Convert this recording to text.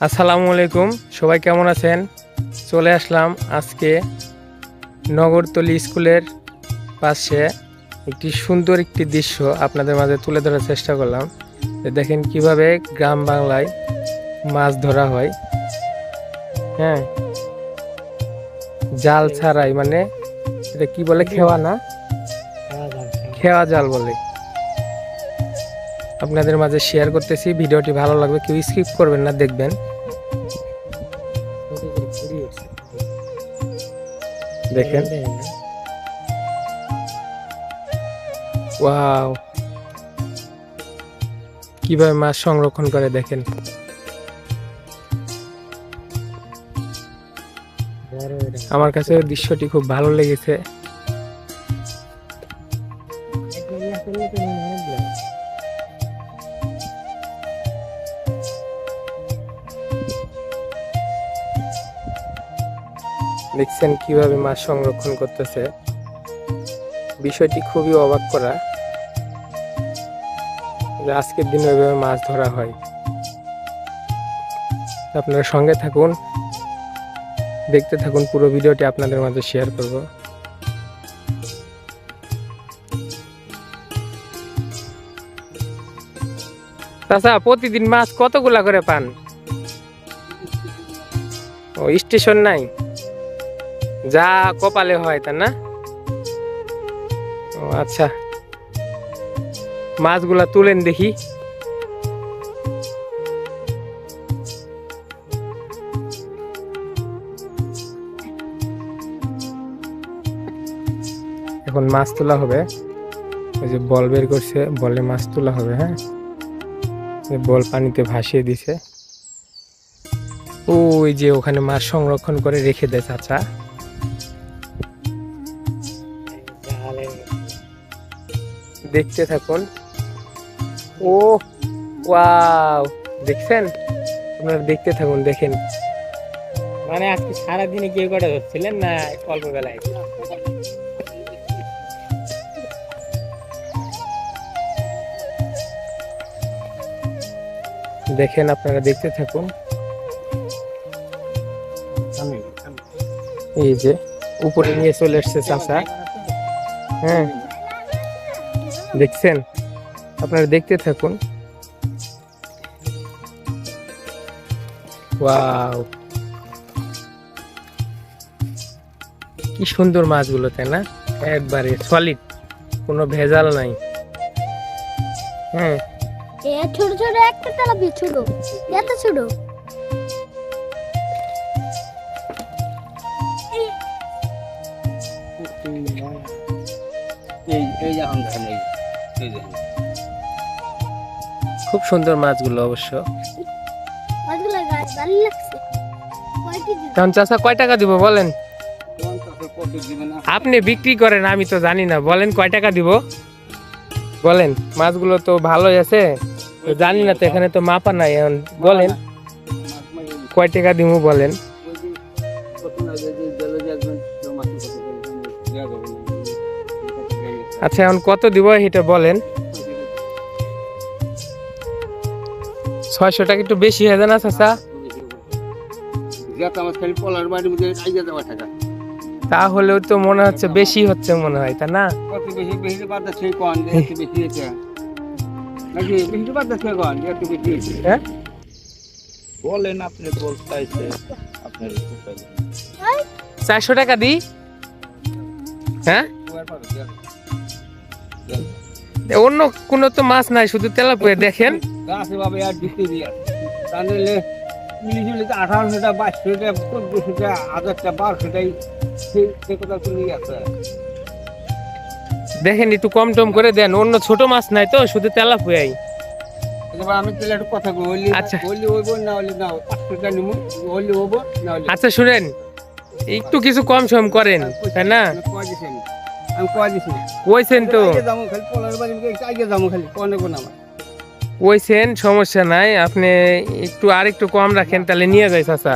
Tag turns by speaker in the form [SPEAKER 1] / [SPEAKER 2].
[SPEAKER 1] আসসালামু আলাইকুম সবাই কেমন আছেন? চলে আসলাম আজকে নগরতলি স্কুলের পাশে একটি সুন্দর একটি দৃশ্য আপনাদের মাঝে তুলে ধরার চেষ্টা করলাম। যে দেখেন কীভাবে গ্রাম বাংলায় মাছ ধরা হয়। হ্যাঁ। জাল ছাড়াই মানে এটা কি বলে? খেওয়া না? খেওয়া জাল বলে। আপনাদের মাঝে শেয়ার করতেছি, ভিডিওটি ভালো লাগবে কেউ স্কিপ করবেন না, দেখবেন। দেখেন। ওয়াও কীভাবে মাছ সংরক্ষণ করে, দেখেন। আমার কাছে দৃশ্যটি খুব ভালো লেগেছে। দেখছেন কীভাবে মাছ সংরক্ষণ করতেছে। বিষয়টি খুবই অবাক করা। আজকের দিনে ওইভাবে মাছ ধরা হয়। আপনারা সঙ্গে থাকুন। দেখতে থাকুন, পুরো ভিডিওটি আপনাদের মাঝে শেয়ার করব। চাচা, প্রতিদিন মাছ কতগুলা করে পান? ও, স্টেশন নাই? যা কপালে হয় তা না? ও আচ্ছা। মাছগুলা তুলেন দেখি। এখন মাছ তোলা হবে। ওই যে বল বের করছে, বলে মাছ তোলা হবে হ্যাঁ? বল পানিতে ভাসিয়ে দিছে। ওই যে ওখানে মাছ সংরক্ষণ করে রেখে দেয় চাচা। দেখতে থাকুন। ও ওয়াও দেখছেন? আপনারা দেখতে থাকুন দেখেন। মানে আজকে সারাদিনে কেউ করে ধরছিলেন না অল্প বেলায়? দেখেন আপনারা দেখতে থাকুন। এই যে উপরে নিয়ে চলে এসছে চাচা। হ্যাঁ। দেখছেন? আপনারা দেখতে থাকুন। ওয়াও। কি সুন্দর মাছগুলো তাই না? একবারে সলিড কোনো ভেজাল নাই। হ্যাঁ।
[SPEAKER 2] ছোট ছোট একটা তেলাপিয়া ছোট এত ছোট
[SPEAKER 3] এই এই যে
[SPEAKER 1] খুব সুন্দর মাছগুলো অবশ্য। তখন চাচা কয় টাকা দিব বলেন? আপনি বিক্রি করেন আমি তো জানি না। বলেন কয় টাকা দিব? বলেন মাছগুলো তো ভালোই আছে। জানি না তো এখানে তো মাপা নাই। এখন বলেন কয় টাকা দিব বলেন? আচ্ছা এখন কত দিব এটা বলেন? ছয়শো টাকা একটু বেশি হয়ে যায় না চাচা
[SPEAKER 3] যেটা আমার খালি পলার বাড়ির দেওয়া টাকা।
[SPEAKER 1] তাহলেও তো মনে হচ্ছে বেশি হচ্ছে মনে হয় তা না? হ্যাঁ?
[SPEAKER 3] বলেন আপনি বলতে
[SPEAKER 1] চারশো টাকা দিই হ্যাঁ? অন্য কোনো তো মাছ নাই শুধু তেলাপুয়া দেখেন।
[SPEAKER 3] গাছে বাবা আর দিতে দিয়া। তাহলে ইলিশ ইলিশ আঠারোশোটা বাইশশোটা চোদ্দশোটা হাজারটা বারোশোটাই সেই কথা চলে গেছে।
[SPEAKER 1] দেখেন একটু কম টম করে দেন অন্য ছোট মাছ নাই তো শুধু তেলাপুয়াই।
[SPEAKER 3] এবার আমি তাহলে একটু কথা বলি
[SPEAKER 1] আচ্ছা। আচ্ছা শুনেন একটু কিছু কম সম করেন তাই না? কইছেন তো।
[SPEAKER 3] আমার।
[SPEAKER 1] কইছেন সমস্যা নাই আপনি একটু আর একটু কম রাখেন তাহলে নিয়ে যাই চাচা।